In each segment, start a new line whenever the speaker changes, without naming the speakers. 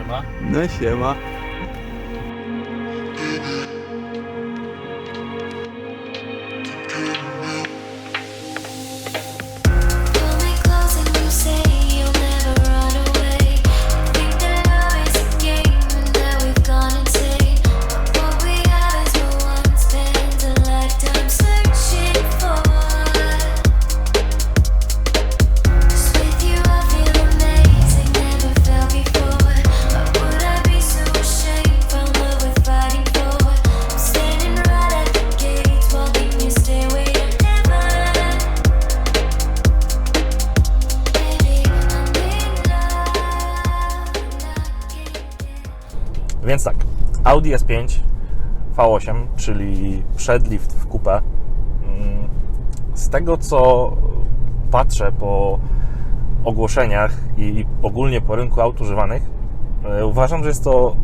No siema.
No siema.
Pull
Więc tak, Audi S5 V8, czyli przedlift w kupę. Mm, Z tego co patrzę po ogłoszeniach i ogólnie po rynku aut używanych, e, uważam, że jest to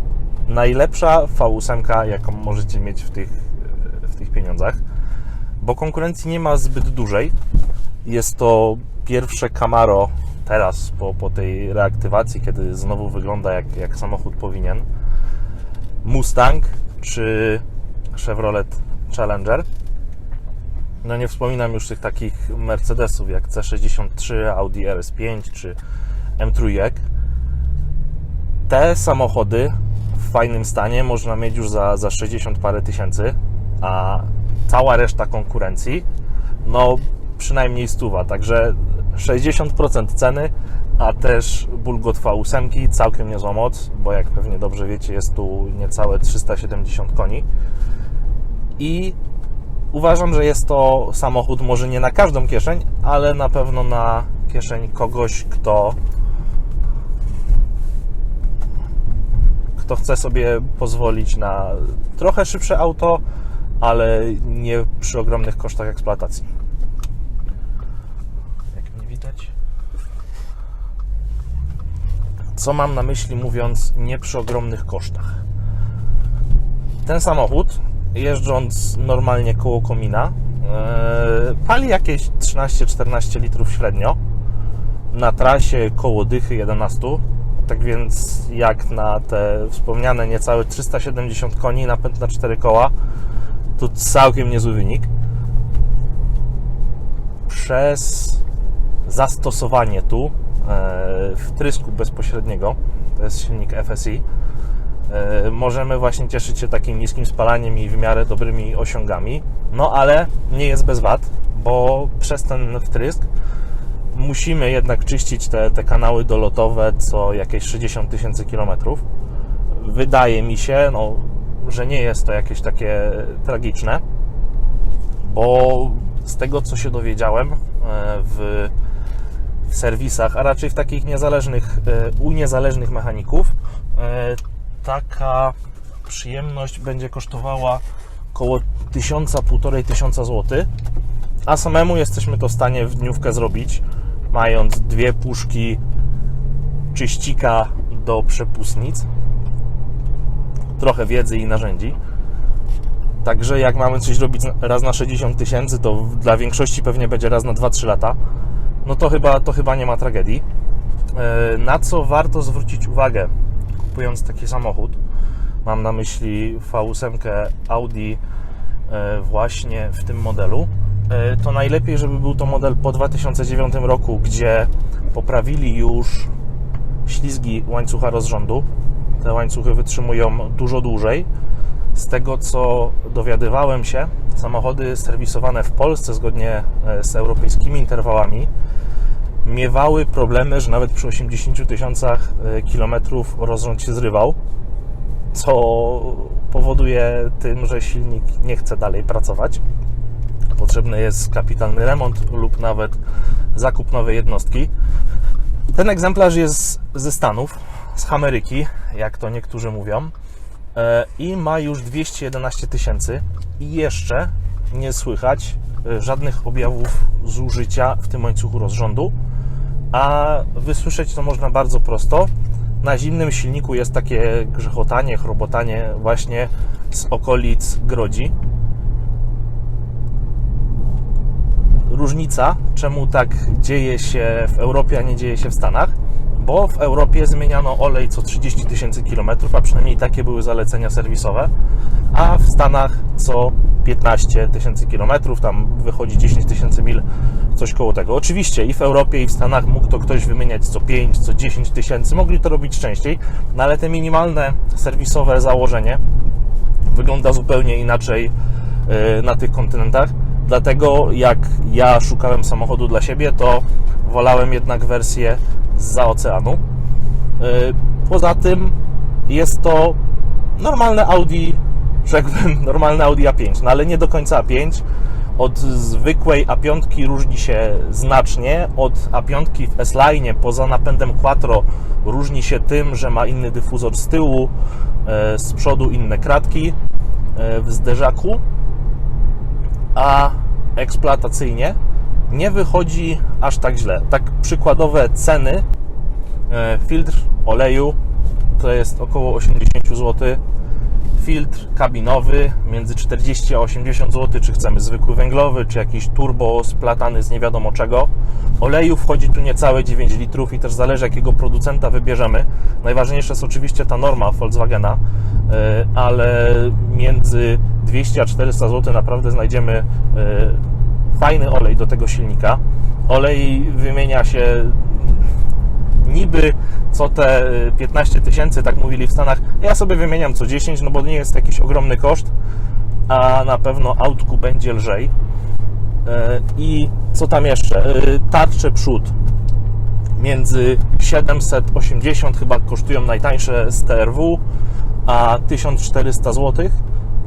najlepsza V8, jaką możecie mieć w tych, w tych pieniądzach, bo konkurencji nie ma zbyt dużej. Jest to pierwsze Camaro teraz po, po tej reaktywacji, kiedy znowu wygląda jak, jak samochód powinien. Mustang czy Chevrolet Challenger. No nie wspominam już tych takich Mercedesów jak C63, Audi RS5 czy M3. Te samochody w fajnym stanie można mieć już za, za 60 parę tysięcy, a cała reszta konkurencji no przynajmniej stuwa, także 60% ceny, a też Bulgot V8 całkiem niezła moc, bo jak pewnie dobrze wiecie jest tu niecałe 370 koni i uważam, że jest to samochód może nie na każdą kieszeń, ale na pewno na kieszeń kogoś, kto kto chce sobie pozwolić na trochę szybsze auto, ale nie przy ogromnych kosztach eksploatacji. Co mam na myśli mówiąc nie przy ogromnych kosztach? Ten samochód, jeżdżąc normalnie koło komina, e, pali jakieś 13-14 litrów średnio. Na trasie koło dychy 11. Tak więc jak na te wspomniane niecałe 370 koni, napęd na 4 koła, to całkiem niezły wynik. Przez zastosowanie tu wtrysku bezpośredniego, to jest silnik FSI, e, możemy właśnie cieszyć się takim niskim spalaniem i w miarę dobrymi osiągami. No ale nie jest bez wad, bo przez ten wtrysk musimy jednak czyścić te, te kanały dolotowe co jakieś 60 tysięcy kilometrów. Wydaje mi się, no, że nie jest to jakieś takie tragiczne, bo z tego co się dowiedziałem e, w, w serwisach, a raczej w takich niezależnych, e, u niezależnych mechaników, e, taka przyjemność będzie kosztowała około 1000-1500 tysiąca złotych, a samemu jesteśmy to w stanie w dniówkę zrobić, mając dwie puszki czyścika do przepustnic, trochę wiedzy i narzędzi. Także jak mamy coś robić raz na 60 tysięcy, to dla większości pewnie będzie raz na 2-3 lata. No to chyba, to chyba nie ma tragedii. E, Na co warto zwrócić uwagę, kupując taki samochód? Mam na myśli V8 Audi e, właśnie w tym modelu. E, To najlepiej, żeby był to model po 2009 roku, gdzie poprawili już ślizgi łańcucha rozrządu. Te łańcuchy wytrzymują dużo dłużej. Z tego co dowiadywałem się, samochody serwisowane w Polsce zgodnie z europejskimi interwałami miewały problemy, że nawet przy 80 tysiącach e, kilometrów rozrząd się zrywał, co powoduje tym, że silnik nie chce dalej pracować. Potrzebny jest kapitalny remont lub nawet zakup nowej jednostki. Ten egzemplarz jest ze Stanów, z Ameryki, jak to niektórzy mówią, e, i ma już 211 tysięcy i jeszcze nie słychać e, żadnych objawów zużycia w tym łańcuchu rozrządu, a wysłyszeć to można bardzo prosto. Na zimnym silniku jest takie grzechotanie, chrobotanie właśnie z okolic grodzi. Różnica, czemu tak dzieje się w Europie, a nie dzieje się w Stanach, bo w Europie zmieniano olej co 30 tysięcy kilometrów, a przynajmniej takie były zalecenia serwisowe, a w Stanach co 15 tysięcy kilometrów, tam wychodzi 10 tysięcy mil, coś koło tego. Oczywiście i w Europie, i w Stanach mógł to ktoś wymieniać co 5, co 10 tysięcy, mogli to robić częściej, no ale te minimalne serwisowe założenie wygląda zupełnie inaczej y, na tych kontynentach. Dlatego jak ja szukałem samochodu dla siebie, to wolałem jednak wersję za oceanu. Y, Poza tym jest to normalne Audi, rzekłbym, normalne Audi A5, no ale nie do końca A5. Od zwykłej A5 różni się znacznie. Od A5 w S-Line poza napędem Quattro różni się tym, że ma inny dyfuzor z tyłu, e, z przodu inne kratki e, w zderzaku, a eksploatacyjnie nie wychodzi aż tak źle. Tak przykładowe ceny e, filtr oleju to jest około 80 zł. Filtr kabinowy między 40 a 80 zł, czy chcemy zwykły węglowy, czy jakiś turbo splatany z nie wiadomo czego. Oleju wchodzi tu niecałe 9 litrów i też zależy jakiego producenta wybierzemy. Najważniejsza jest oczywiście ta norma Volkswagena, e, ale między 200 a 400 zł naprawdę znajdziemy e, fajny olej do tego silnika. Olej wymienia się niby co te y, 15 tysięcy, tak mówili w Stanach, ja sobie wymieniam co 10, no bo nie jest jakiś ogromny koszt, a na pewno autku będzie lżej. E, I co tam jeszcze? E, Tarcze przód między 780 chyba kosztują najtańsze z TRW, a 1400 zł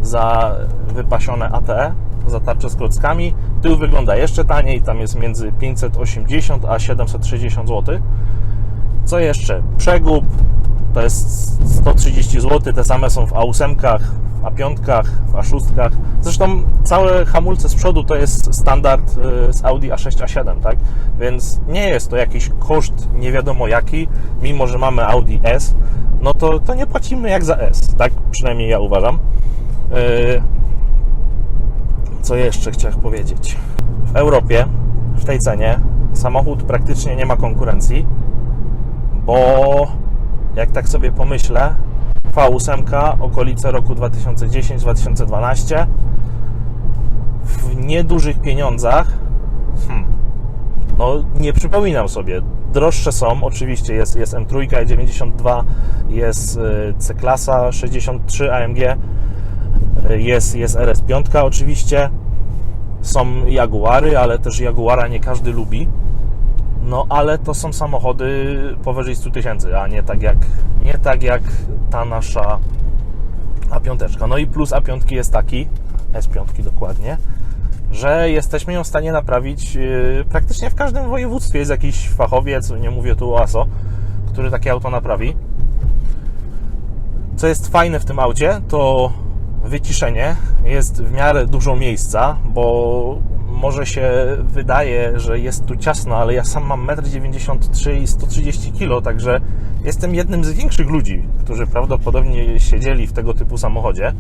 za wypasione ATE, za tarczę z klockami. Tył wygląda jeszcze taniej, tam jest między 580 a 760 zł. Co jeszcze? Przegub to jest 130 zł, te same są w A8, w A5, w A6. Zresztą całe hamulce z przodu to jest standard y, z Audi A6, A7, tak? Więc nie jest to jakiś koszt nie wiadomo jaki, mimo że mamy Audi S, no to, to nie płacimy jak za S, tak? Przynajmniej ja uważam. Y, Co jeszcze chciałem powiedzieć? W Europie w tej cenie samochód praktycznie nie ma konkurencji bo jak tak sobie pomyślę, V8 okolice roku 2010-2012 w niedużych pieniądzach hmm, no nie przypominam sobie. Droższe są, oczywiście jest, jest M3 92, jest y, C-klasa 63 AMG, jest, jest RS5 oczywiście, są Jaguary, ale też Jaguara nie każdy lubi. No ale to są samochody powyżej 100 tysięcy, a nie tak jak nie tak jak ta nasza A5. No i plus A5 jest taki, S5 dokładnie, że jesteśmy ją w stanie naprawić yy, praktycznie w każdym województwie. Jest jakiś fachowiec, nie mówię tu o ASO, który takie auto naprawi. Co jest fajne w tym aucie, to wyciszenie. Jest w miarę dużo miejsca, bo może się wydaje, że jest tu ciasno, ale ja sam mam 1,93 m i 130 kg, także jestem jednym z większych ludzi, którzy prawdopodobnie siedzieli w tego typu samochodzie.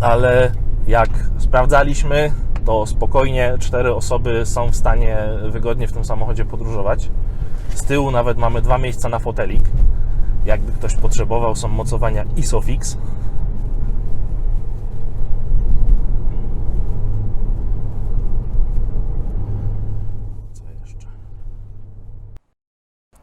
Ale jak sprawdzaliśmy, to spokojnie cztery osoby są w stanie wygodnie w tym samochodzie podróżować. Z tyłu nawet mamy dwa miejsca na fotelik. Jakby ktoś potrzebował, są mocowania ISOFIX. Co jeszcze?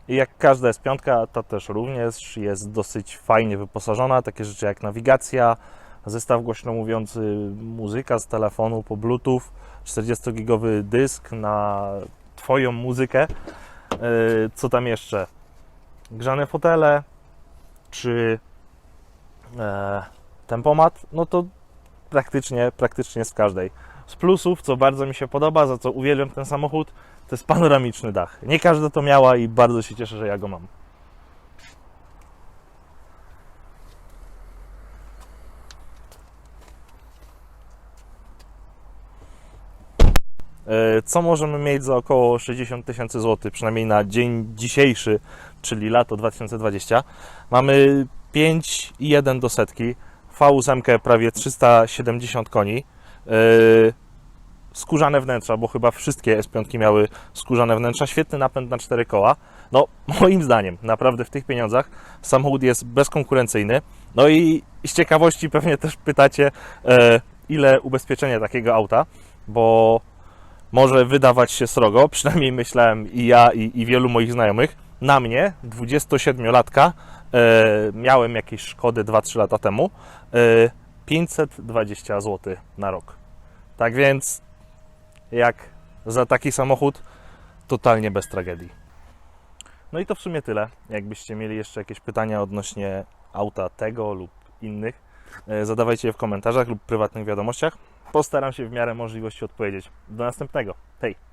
I jak każda jest piątka, ta też również jest dosyć fajnie wyposażona. Takie rzeczy jak nawigacja, zestaw głośno mówiący, muzyka z telefonu po Bluetooth, 40-gigowy dysk na Twoją muzykę. Yy, Co tam jeszcze? Grzane fotele, czy e, tempomat, no to praktycznie, praktycznie z każdej. Z plusów, co bardzo mi się podoba, za co uwielbiam ten samochód, to jest panoramiczny dach. Nie każda to miała i bardzo się cieszę, że ja go mam. Co możemy mieć za około 60 tysięcy złotych, przynajmniej na dzień dzisiejszy, czyli lato 2020? Mamy 5,1 do setki, V8 prawie 370 koni, e, skórzane wnętrza, bo chyba wszystkie S5 miały skórzane wnętrza, świetny napęd na cztery koła. No, moim zdaniem, naprawdę w tych pieniądzach samochód jest bezkonkurencyjny. No i z ciekawości pewnie też pytacie, e, ile ubezpieczenie takiego auta, bo może wydawać się srogo, przynajmniej myślałem i ja, i, i wielu moich znajomych. Na mnie, 27-latka, e, miałem jakieś szkody 2-3 lata temu, e, 520 zł na rok. Tak więc, jak za taki samochód, totalnie bez tragedii. No i to w sumie tyle. Jakbyście mieli jeszcze jakieś pytania odnośnie auta tego lub innych, zadawajcie je w komentarzach lub prywatnych wiadomościach. Postaram się w miarę możliwości odpowiedzieć. Do następnego. Hej!